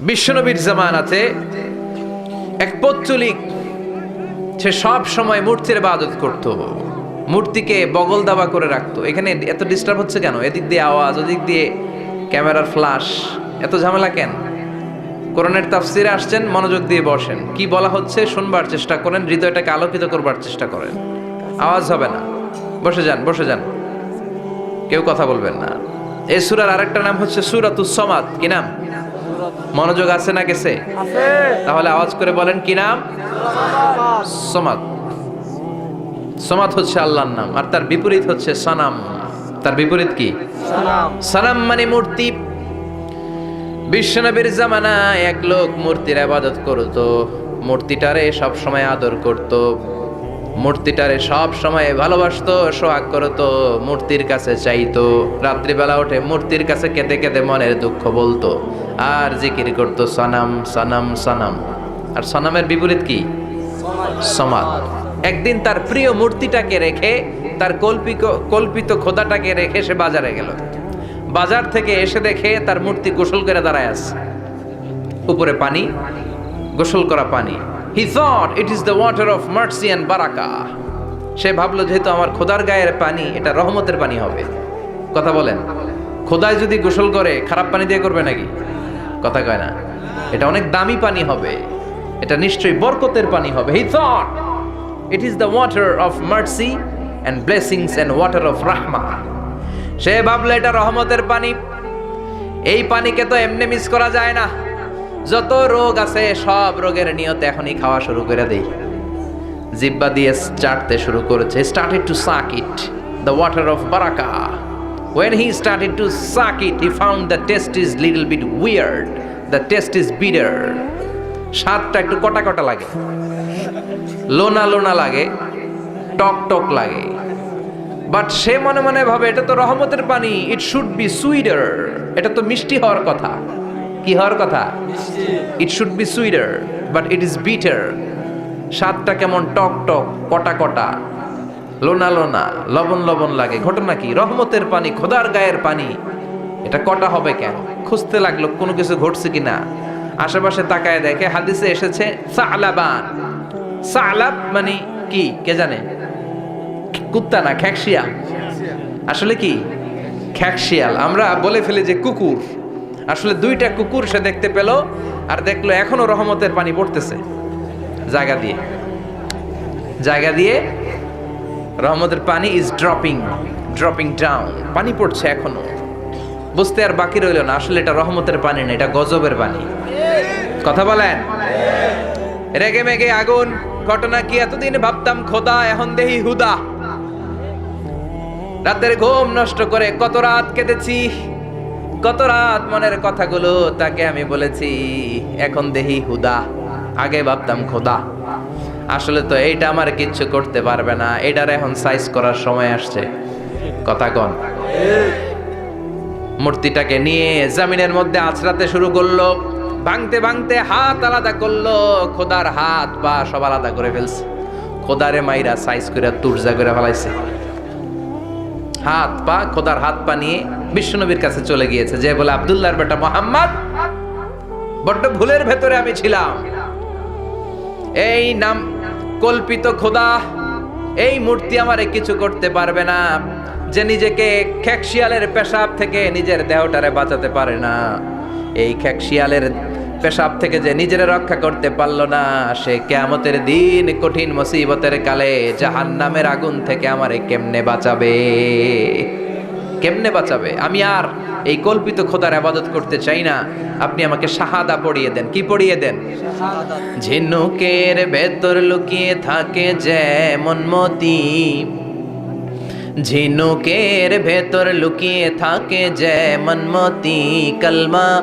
বিশ্বনবীর জামানাতে এক পৌত্তলিক, সে সব সময় মূর্তির ইবাদত করত। মূর্তিকে বগল দাবা করে রাখতো। এখানে এত ডিস্টার্ব হচ্ছে কেন? এদিক দিয়ে আওয়াজ, ওদিক দিয়ে ক্যামেরার ফ্লাশ এত ঝামেলা কেন? কোরআনের তাফসিরে আসছেন, মনোযোগ দিয়ে বসেন। কি বলা হচ্ছে শুনবার চেষ্টা করেন, হৃদয়টাকে আলোকিত করবার চেষ্টা করেন। আওয়াজ হবে না। বসে যান বসে যান। কেউ কথা বলবেন না। এই সুরার আরেকটা নাম হচ্ছে সুরাতুস সমাদ। কি নাম? মনোযোগ আছে না গেছে? তাহলে আওয়াজ করে বলেন কি নাম? সমাদ। সমাদ হচ্ছে আল্লাহর নাম আর তার বিপরীত হচ্ছে সানাম। তার বিপরীত কি? সানাম। মানে মূর্তি। বিশ্বনবীর জামানায় এক লোক মূর্তির আবাদত করতো মূর্তিটারে সব সময় আদর করত। মূর্তিটারে সব সময় ভালোবাসতো, সোহাগ করতো, মূর্তির কাছে চাইতো। রাত্রিবেলা উঠে মূর্তির কাছে কেঁদে কেঁদে মনের দুঃখ বলতো। আর জিকির করতো, সনাম সনাম সনাম। আর সনামের বিপরীত কি? সমাদ। একদিন তার প্রিয় মূর্তিটাকে রেখে, তার কল্পিত কল্পিত খোদাটাকে রেখে সে বাজারে গেল। বাজার থেকে এসে দেখে তার মূর্তি গোসল করে দাঁড়ায় আছে। উপরে পানি, গোসল করা পানি। He thought it is the water of mercy and বারাকা সে ভাবলো, যেহেতু আমার খোদার গায়ের পানি, এটা রহমতের পানি হবে। কথা বলেন। খোদায় যদি গোসল করে, খারাপ পানি দিয়ে করবে নাকি? কথা কয় না। এটা অনেক দামি পানি হবে। এটা নিশ্চয়ই বরকতের পানি হবে। He thought it is the water of mercy and blessings and water of রাহমা সে ভাবলো, এটা রহমতের পানি। এই পানিকে তো এমনি মিস করা যায় না। যত রোগ আছে সব রোগের নিয়তে এখনই খাওয়া শুরু করে দেই। জিব্বা দিয়ে চাটতে শুরু করেছে। Started to suck it the water of Baraka When he started to suck it, he found the taste is little bit weird. The taste is bitter. স্বাদটা একটু কটা কটা লাগে? লোনা লোনা লাগে টক টক লাগে। বাট সে মনে মনে ভাবে এটা তো রহমতের পানি ইট শুড বি সুইডার এটা তো মিষ্টি হওয়ার কথা। কি হওয়ার কথা? It should be sweeter but it is bitter স্বাদটা কেমন টক টক, কটা কটা। লোনা লোনা, লবণ লবণ লাগে। ঘটনা কি? রহমতের পানি, খোদার গায়ের পানি। এটা কটা হবে কেন? খুঁজতে লাগল কোনো কিছু ঘটছে কি না আশেপাশে তাকায় দেখে হাদিসে এসেছে সালাবান। সালাব মানে কি? কে জানে? কুত্তা না, খ্যাকশিয়াল? আসলে কি? খ্যাকশিয়াল। আমরা বলে ফেলি যে কুকুর। আসলে দুইটা কুকুর সে দেখতে পেল আর দেখল এখনও রহমতের পানি পড়তেছে। জায়গা দিয়ে। জায়গা দিয়ে রহমতের পানি ইজ ড্রপিং ড্রপিং ডাউন পানি পড়ছে এখনও। বুঝতে আর বাকি রইল না, আসলে এটা রহমতের পানি না, এটা গজবের পানি। কথা বলেন? রেগে মেগে আগুন, ঘটনা কি এতদিন ভাবতাম, খোদা এখন দেহি হুদা। রাতের ঘুম নষ্ট করে কত রাত কেঁদেছি কত রাত মনের কথাগুলো তাকে আমি বলেছি, এখন দেহি হুদা, আগে ভাবতাম খোদা। আসলে তো এইটা আমার কিচ্ছু করতে পারবে না, এটার এখন সাইজ করার সময় আসছে। কথা কন। মূর্তিটাকে নিয়ে জামিনের মধ্যে আছড়াতে শুরু করল, ভাঙতে ভাঙতে হাত আলাদা করল, খোদার হাত পা সব আলাদা করে ফেলছে। খোদারে মাইরা সাইজ করে তুরজা করে ফেলাইছে। হাত পা, খোদার হাত পা নিয়ে বিশ্বনবীর কাছে চলে গিয়েছে। যে বলে, আবদুল্লাহর বেটা মোহাম্মদ, বড্ড ভুলের ভেতরে আমি ছিলাম। এই নাম কল্পিত খোদা, এই মূর্তি আমারে কিছু করতে পারবে না, যে নিজেকে খ্যাকশিয়ালের পেশাব থেকে নিজের দেহটারে বাঁচাতে পারে না। এই খ্যাকশিয়ালের পেশাব থেকে যে নিজের রক্ষা করতে পারল না, সে কেয়ামতের দিন কঠিন মুসিবতের কালে জাহান নামের আগুন থেকে আমারে কেমনে বাঁচাবে? কেমনে বাঁচাবে? আমি আর এই কল্পিত খোদার আবাদত করতে চাই না। আপনি আমাকে শাহাদা পড়িয়ে দেন। কি পড়িয়ে দেন? ঝিনুকের ভেতর লুকিয়ে থাকে যেমন মতি। ঝিনুকের ভেতর লুকিয়ে থাকে যেমন মতি। কলমা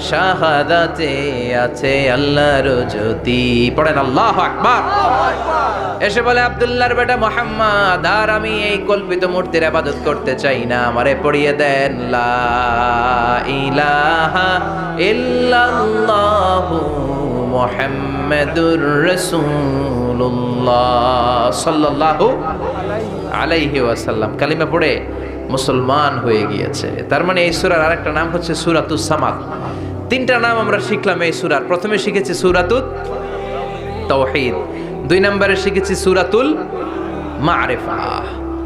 শাহাদাতে আছে আল্লাহর জ্যোতি। পড়েন আল্লাহ আকবার। এসে বলে, আব্দুল্লাহর বেটা মোহাম্মদ, আর আমি এই কল্পিত মূর্তির আবাদত করতে চাই না। আমারে পড়িয়ে দেন, লা ইলাহা ইল্লাল্লাহু মুহাম্মাদুর রাসূলুল্লাহ সাল্লাল্লাহু আলাইহি ওয়াসাল্লাম। কালিমা পড়ে মুসলমান হয়ে গিয়েছে। তার মানে এই সূরার আরেকটা নাম হচ্ছে সূরাতুস সামাদ। তিনটা নাম আমরা শিখলাম এই সুরার। প্রথমে শিখেছি সূরাতুত তাওহীদ। দুই নম্বরে শিখেছি সূরাতুল মারিফা।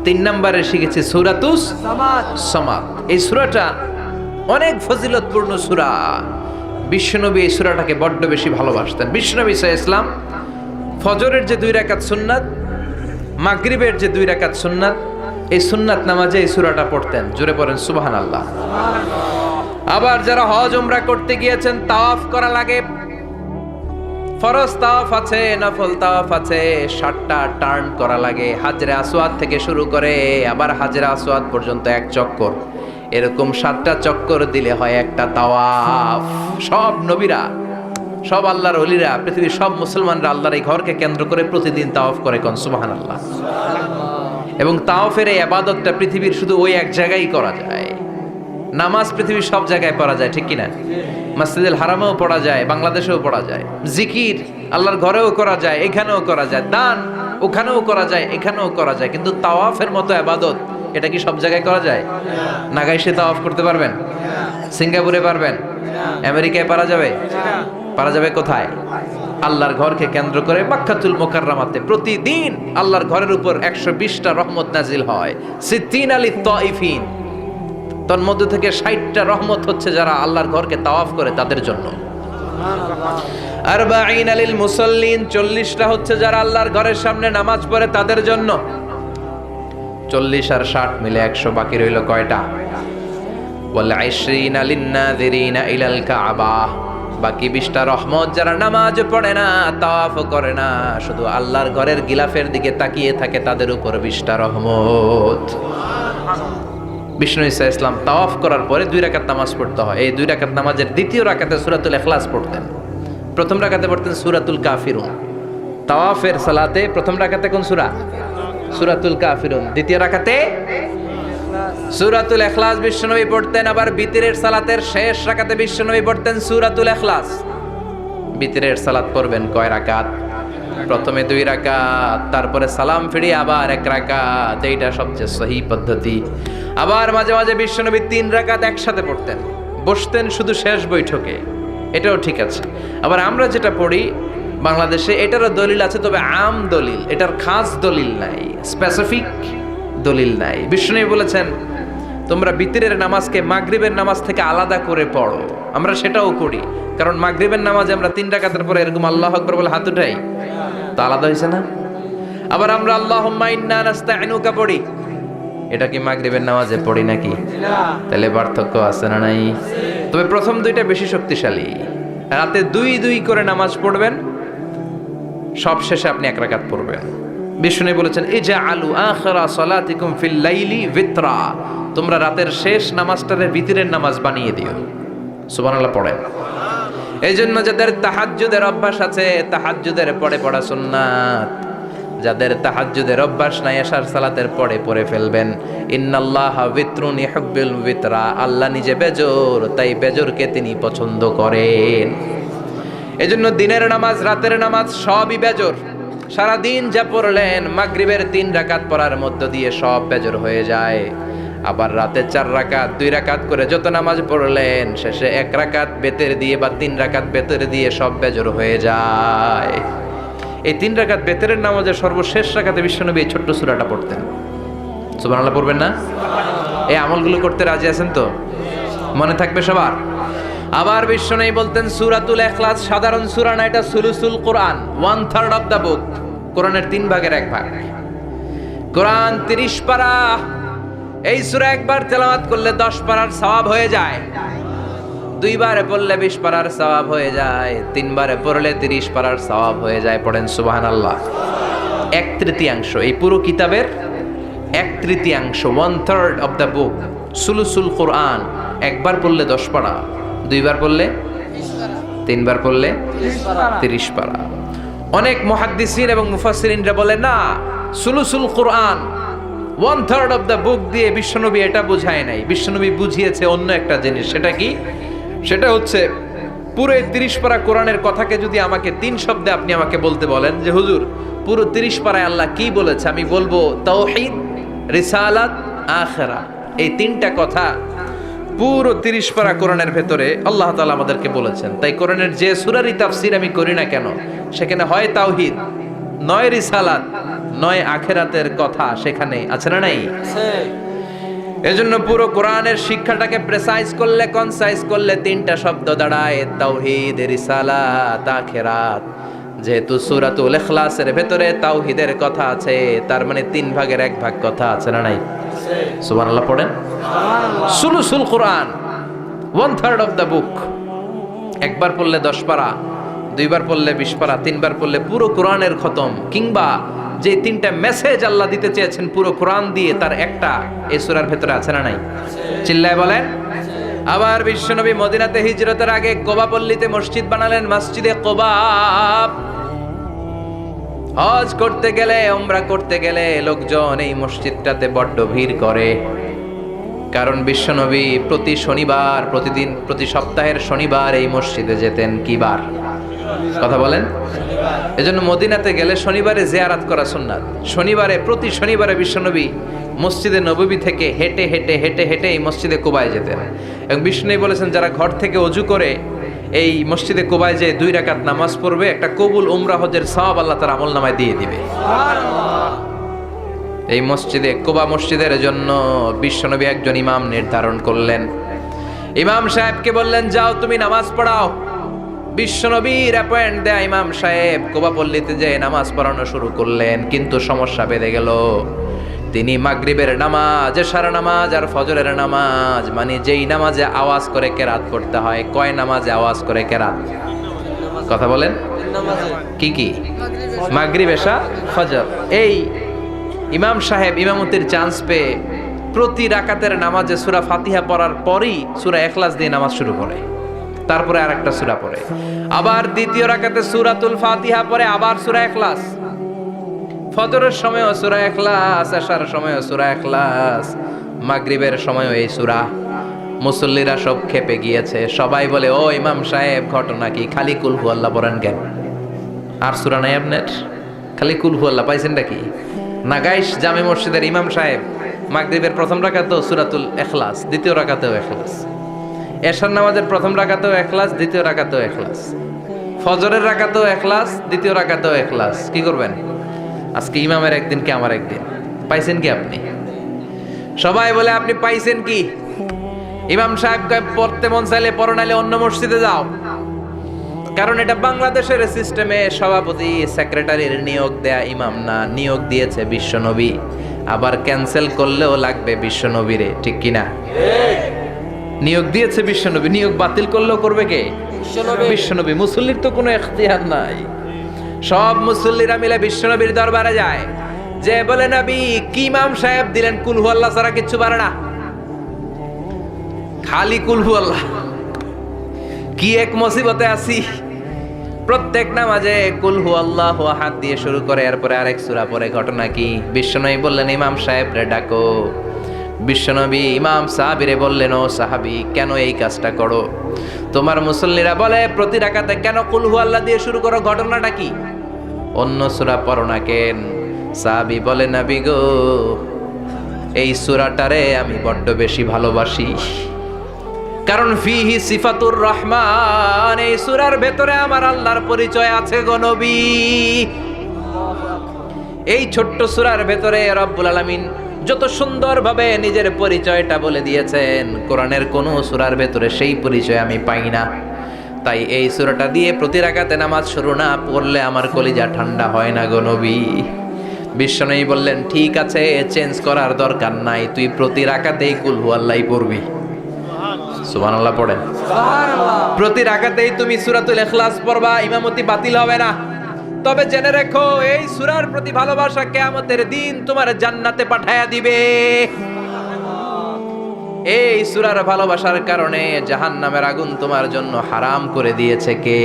তিন নম্বরে শিখেছি সূরাতুস সামাদ। এই সূরাটা অনেক ফজিলতপূর্ণ সূরা। বিশ্বনবী এই সূরাটাকে বড্ড বেশি ভালোবাসতেন। বিশ্বনবী আলাইহি ইসলাম ফজরের যে দুই রাকাত সুন্নাত, মাগরিবের যে দুই রাকাত সুন্নাত, এই সুন্নাত নামাজে এই সূরাটা পড়তেন। জোরে পড়েন সুবহানাল্লাহ। আবার যারা হজ উমরা করতে গিয়েছেন, তাওয়াফ করা লাগে। ফরজ তাওয়াফ আছে, নফল তাওয়াফ আছে ষাটটা টার্ন করা লাগে। হাজরে আসওয়াদ থেকে শুরু করে আবার হাজরে আসওয়াদ পর্যন্ত এক চক্কর। এরকম সাতটা চক্কর দিলে হয় একটা তাওয়াফ। সব নবীরা, সব আল্লাহর অলিরা পৃথিবীর সব মুসলমানরা আল্লাহর এই ঘরকে কেন্দ্র করে প্রতিদিন তাওয়াফ করে কোন সুবাহান আল্লাহ এবং তাওয়াফের এই আবাদতটা পৃথিবীর শুধু ওই এক জায়গায় করা যায়। নামাজ পৃথিবীর সব জায়গায় পড়া যায়, ঠিক কিনা? মসজিদুল হারামেও পড়া যায়, বাংলাদেশেও পড়া যায়। জিকির আল্লাহর ঘরেও করা যায়, এখানেও করা যায়, দান ওখানেও করা যায়, এখানেও করা যায়। কিন্তু তাওয়াফের মতো আবাদত, এটা কি সব জায়গায় করা যায়? নাগাইশে তাওয়াফ করতে পারবেন? সিঙ্গাপুরে পারবেন? আমেরিকায় পারা যাবে? পারা যাবে কোথায়? আল্লাহর ঘরকে কেন্দ্র করে মাক্কাতুল মোকাররামাতে প্রতিদিন আল্লাহর ঘরের উপর একশো বিশটা রহমত নাজিল হয়। সিদ্দিন আলী তইফিন। তোর মধ্যে থেকে ষাটটা রহমত হচ্ছে যারা আল্লাহর ঘরকে তাওয়াফ করে তাদের জন্য। আর চল্লিশটা হচ্ছে যারা আল্লাহর ঘরের সামনে নামাজ পড়ে তাদের জন্য। চল্লিশ আর ষাট মিলে একশো বাকি রইল কয়টা? রহমত যারা পড়ে না, তাওয়াফ করে না, শুধু আল্লাহর ঘরের গিলাফের দিকে তাকিয়ে থাকে তাদের উপর বিশটা রহমত। বিষ্ণু ইসা ইসলাম তাওয়াফ করার পরে দুই রাকাত নামাজ পড়তে হয়। এই দুই রাকাত নামাজের দ্বিতীয় রাকাতে সুরাতুল এখলাস পড়তেন। প্রথম রাকাতে পড়তেন সুরাতুল কাফিরুন। তাওয়াফের সালাতে প্রথম রাকাতে কোন সুরা? সুরাতুল কাফিরুন। দ্বিতীয় রাকাতে সুরাতুল এখলাস বিশ্বনবী পড়তেন। আবার বিতিরের সালাতের শেষ রাকাতে বিশ্বনবী পড়তেন সুরাতুল এখলাস বিতিরের সালাত পড়বেন কয় রাকাত? প্রথমে দুই রাকাত, তারপরে সালাম ফিরিয়ে আবার এক রাকাত, এইটা সবচেয়ে সহি পদ্ধতি। আবার মাঝে মাঝে বিশ্বনবী তিন রাকাত একসাথে পড়তেন। বসতেন শুধু শেষ বৈঠকে। এটাও ঠিক আছে। আবার আমরা যেটা পড়ি, বাংলাদেশে এটারও দলিল আছে, তবে আম দলিল, এটার খাস দলিল নাই স্পেসিফিক দলিল নাই। বিষ্ণু বলেছেন তোমরা বিতিরের নামাজকে মাগরিবের নামাজ থেকে আলাদা করে পড়ো। আমরা সেটাও করি। কারণ মাগরিবের নামাজে আমরা তিন রাকাতের পরে এরকম আল্লাহ আকবর বলে হাত উঠাই তো আলাদা হয়েছে না? আবার আমরা আল্লাহ নাস্তাইনুকা পড়ি। এটা কি মাগরিবের নামাজে পড়ি নাকি? তাহলে পার্থক্য আছে না নাই? তবে প্রথম দুইটা বেশি শক্তিশালী। রাতে দুই দুই করে নামাজ পড়বেন সব শেষে আপনি এক রাকাত পড়বেন। বিষ্ণু বলেছেন এই যে আলু আখরা সলাতিকুম ফিল লাইলি ভিত্রা। তোমরা রাতের শেষ নামাজটারে ভিতরের নামাজ বানিয়ে দিও। সুবহানাল্লাহ পড়ে এই জন্য যাদের তাহাজ্জুদের অভ্যাস আছে, তাহাজ্জুদের পড়ে পড়া সুন্নাত। যাদের তাহাজ্জুদের অভ্যাস নাই, আশার সালাতের পরে পড়ে ফেলবেন। ইন্নাল্লাহ বিত্রুন ইহুব্বিল বিতরা আল্লাহ নিজে বেজর, তাই বেজরকে তিনি পছন্দ করেন। এজন্য দিনের নামাজ, রাতের নামাজ সবই বেজর। সারা দিন যা পড়লেন, মাগরিবের তিন রাকাত পড়ার মধ্য দিয়ে সব বেজর হয়ে যায়। আবার রাতে চার রাকাত, দুই রাকাত করে যত নামাজ পড়লেন, শেষে এক রাকাত বেতের দিয়ে বা তিন রাকাত বেতের দিয়ে সব বেজর হয়ে যায়। এই তিন রাকাত বেতের নামাজের সর্বশেষ রাকাতে বিশ্বনবী এই ছোট্ট সূরাটা পড়তেন। সুবহানাল্লাহ পড়বেন না? এই আমলগুলো করতে রাজি আছেন তো? মনে থাকবে সবার? আবার বিশ্ব নেই বলতেন, সুরাতুল এখলাস সাধারণ সুরা না, এটা সুলুসুল কোরআন one third of the book কোরআনের তিন ভাগের এক ভাগ। কোরআন তিরিশ পারা এই সুরা একবার তেলাওয়াত করলে দশ পারার সওয়াব হয়ে যায়। দুইবারে পড়লে বিশ পারার সওয়াব হয়ে যায়। তিনবারে পড়লে তিরিশ পারার সওয়াব হয়ে যায়। পড়েন সুবাহান আল্লাহ এক তৃতীয়াংশ, এই পুরো কিতাবের এক তৃতীয়াংশ one third of the book সুলুসুল কোরআন। একবার পড়লে দশ পারা, দুইবার পড়লে তিনবার পড়লে তিরিশ পারা। অনেক মহাদ্দিসিন এবং মুফাসসিরিনরা বলে, না, সুলুসুল কোরআন one third of the book দিয়ে বিশ্বনবী এটা বুঝায় নাই। বিশ্বনবী বুঝিয়েছে অন্য একটা জিনিস, সেটা কি? সেটা হচ্ছে, পুরো তিরিশ পারা কোরআনের কথাকে যদি আমাকে তিন শব্দে আপনি আমাকে বলতে বলেন যে, হুজুর, পুরো তিরিশ পারায় আল্লাহ কি বলেছে? আমি বলব তাওহীদ রিসালাত, আখেরা। এই তিনটা কথা পুরো তিরিশ পারা কোরআনের ভেতরে আল্লাহ তালা আমাদেরকে বলেছেন। তাই কোরআনের যে সুরারি তাফসির আমি করি না কেন, সেখানে হয় তাওহিদ, নয় রিসালাত নয় আখেরাতের কথা সেখানে আছে না নাই? এজন্য পুরো কোরআনের শিক্ষাটাকে প্রেসাইজ করলে কনসাইজ করলে তিনটা শব্দ দাঁড়ায় তাওহিদ রিসালাত আখেরাত। যেহেতু সূরাতুল ইখলাসের ভেতরে তাওহিদের কথা আছে তার মানে তিন ভাগের এক ভাগ কথা আছে না নাই? সুবহানাল্লাহ পড়েন। সুলুসুল কোরআন one third of the book একবার পড়লে দশ পারা দুইবার পড়লে বিশ পারা তিনবার পড়লে পুরো কোরআনের খতম। কিংবা যে তিনটা মেসেজ আল্লাহ দিতে চেয়েছেন, পুরো কোরআন দিয়ে তার একটা এই সূরার ভেতরে আছে না নাই? চিল্লায় বলেন। আবার বিশ্বনবী মদিনাতে হিজরতের আগে কোবা পল্লীতে মসজিদ বানালেন, মসজিদে কোবা। হজ করতে গেলে ওমরা করতে গেলে লোকজন এই মসজিদটাতে বড্ড ভিড় করে। কারণ বিশ্বনবী প্রতি শনিবার, প্রতিদিন, প্রতি সপ্তাহের শনিবার এই মসজিদে যেতেন কি বার? কথা বলেন। এজন্য মদিনাতে গেলে শনিবারে জিয়ারাত করা সুন্নাত। শনিবারে, প্রতি শনিবারে বিশ্বনবী মসজিদে নববী থেকে হেঁটে হেঁটে হেঁটে হেঁটে এই মসজিদে কোবায় যেতেন। এবং বিষ্ণু বলেছেন, যারা ঘর থেকে অজু করে এই মসজিদে কোবায় যে দুই রাকাত নামাজ পড়বে, একটা কবুল উমরা হজের সওয়াব আল্লাহ তার আমল নামায় দিয়ে দিবে। এই মসজিদে, কোবা মসজিদের জন্য বিশ্বনবী একজন ইমাম নির্ধারণ করলেন। ইমাম সাহেবকে বললেন, যাও তুমি নামাজ পড়াও। বিশ্বনবীর অ্যাপয়েন্ট দেয়া ইমাম সাহেব কোবা পল্লীতে যে নামাজ পড়ানো শুরু করলেন, কিন্তু সমস্যা বেঁধে গেল। তিনি মাগরিবের নামাজ, এশার নামাজ আর ফজরের নামাজ মানে যেই নামাজে আওয়াজ করে কেরাত করতে হয়, কয় নামাজে আওয়াজ করে কেরাত? কথা বলেন। কি কি? মাগরিব, এশা, ফজর। এই ইমাম সাহেব ইমামতির চান্স পেয়ে প্রতি রাকাতের নামাজে সুরা ফাতিহা পড়ার পরই সুরা এখলাস দিয়ে নামাজ শুরু করে। তারপরে আর একটা সুরা পড়ে। আবার দ্বিতীয় রাকাতে সুরাতুল ফাতিহা পরে আবার সুরা এখলাস ফজরের সময়ও সুরা এখলাস আসার সময়ও সুরা এখলাস মাগরিবের সময়ও এই সুরা। মুসল্লিরা সব খেপে গিয়েছে। সবাই বলে, ও ইমাম সাহেব, ঘটনা কি? খালি কুলহু আল্লাহ পড়েন কেন? আর সুরা নাই আপনার খালি কুলহু আল্লাহ পাইছেন নাকি? নাগাইশ জামে মসজিদের ইমাম সাহেব, মাগরিবের প্রথম রাকাতেও সুরাতুল এখলাস দ্বিতীয় রাকাতেও এখলাস এশার নামাজের প্রথম রাকাতেও এখলাস দ্বিতীয় রাকাতেও এখলাস ফজরের রাকাতেও এখলাস দ্বিতীয় রাকাতেও এখলাস কি করবেন? আজকে ইমামের একদিন, কি আমার একদিন? পাইছেন কি আপনি? সবাই বলে, আপনি পাইছেন কি? ইমাম সাহেব পড়তে মন চাইলে পড়ো, নাইলে অন্য মসজিদে যাও। কারণ এটা বাংলাদেশের সিস্টেমে সভাপতি সেক্রেটারির নিয়োগ দেয়া ইমাম না। নিয়োগ দিয়েছে বিশ্বনবী। আবার ক্যান্সেল করলেও লাগবে বিশ্বনবীরে, ঠিক কিনা? নিয়োগ দিয়েছে বিশ্বনবী নিয়োগ বাতিল করলেও করবে কে? বিশ্বনবী। মুসল্লির তো কোনো এখতিয়ার নাই। সব মুসল্লিরা মিলে বিশ্বনবীর দরবারে যায়। যে বলে নবী কি ইমাম সাহেব দিলেন? কুলহু আল্লাহ ছাড়া কিচ্ছু পারে না। খালি কুলহু আল্লাহ। কি এক মুসিবতে আছি। প্রত্যেক নামাজে কুলহু আল্লাহ হাত দিয়ে শুরু করে এরপরে আরেক সূরা পরে ঘটনা কি? বিশ্বনবী বললেন ইমাম সাহেব রে ডাকো। বিশ্বনবী ইমাম সাহাবিরে বললেন, ও সাহাবি, কেন এই কাজটা করো? তোমার মুসল্লিরা বলে, প্রতি রাকাতে কেন কুলহু আল্লাহ দিয়ে শুরু করো? ঘটনাটা কি? অন্য সূরা পড়ো না কেন? সাহাবি বলে, নবী গো, এই সূরাটারে আমি বড্ড বেশি ভালোবাসি। কারণ ফিহি সিফাতুর রহমান, এই সূরার ভেতরে আমার আল্লাহর পরিচয় আছে গো এই ছোট্ট সূরার ভেতরে রব্বুল আলামিন যত সুন্দরভাবে নিজের পরিচয়টা বলে দিয়েছেন কোরআনের কোনো সুরার ভেতরে সেই পরিচয় আমি পাই না। তাই এই সূরাটা দিয়ে প্রতি রাকাতে নামাজ শুরু না পড়লে আমার কলিজা ঠান্ডা হয় না গো নবী। বিশ্বনবী বললেন ঠিক আছে চেঞ্জ করার দরকার নাই তুই প্রতি রাকাতেই কুলহু আল্লাহই পড়বি। সুবহানাল্লাহ পড়েন। প্রতি রাকাতেই তুমি সূরাতুল ইখলাস পড়বা ইমামতি বাতিল হবে না। তবে জেনে রেখো এই সুরার প্রতি ভালোবাসা কিয়ামতের দিন তোমার জান্নাতে পাঠায়া দিবে। এই সুরার ভালোবাসার কারণে জাহান নামের আগুন তোমার জন্য হারাম করে দিয়েছে কে?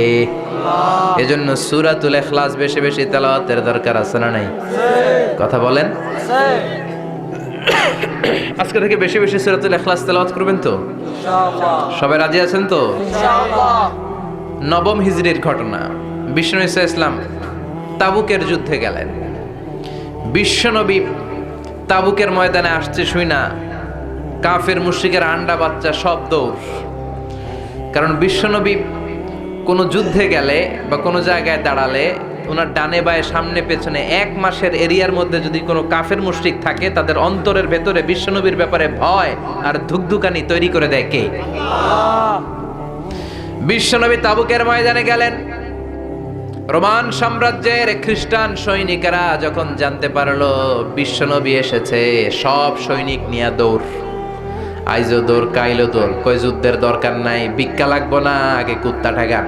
এজন্য সুরাতুল এখলাস বেশি বেশি তেলাওয়াতের দরকার আছে না নাই? কথা বলেন। আজকে থেকে বেশি বেশি সুরাতুল এখলাস তেলাওয়াত করবেন তো? সবাই রাজি আছেন তো? নবম হিজরির ঘটনা। বিষ্ণু ইসা ইসলাম তাবুকের যুদ্ধে গেলেন। বিশ্বনবী তাবুকের ময়দানে আসছে শুই না। কাফের মুশরিকের আন্ডা বাচ্চা সব দৌড়। কারণ বিশ্বনবী কোনো যুদ্ধে গেলে বা কোনো জায়গায় দাঁড়ালে ওনার ডানে বায়ে সামনে পেছনে এক মাসের এরিয়ার মধ্যে যদি কোনো কাফের মুশরিক থাকে তাদের অন্তরের ভেতরে বিশ্বনবীর ব্যাপারে ভয় আর ধুকধুকানি তৈরি করে দেয় কে? বিশ্বনবী তাবুকের ময়দানে গেলেন। রোমান সাম্রাজ্যের খ্রিস্টান সৈনিকেরা যখন জানতে পারল বিশ্বনবী এসেছে, সব সৈনিক নিয়ে দৌড়। আইজো দৌড়, কাইলো দৌড়, কই যুদ্ধের দরকার নাই, ভিক্ষা লাগবো না, আগে কুত্তা ঠেগান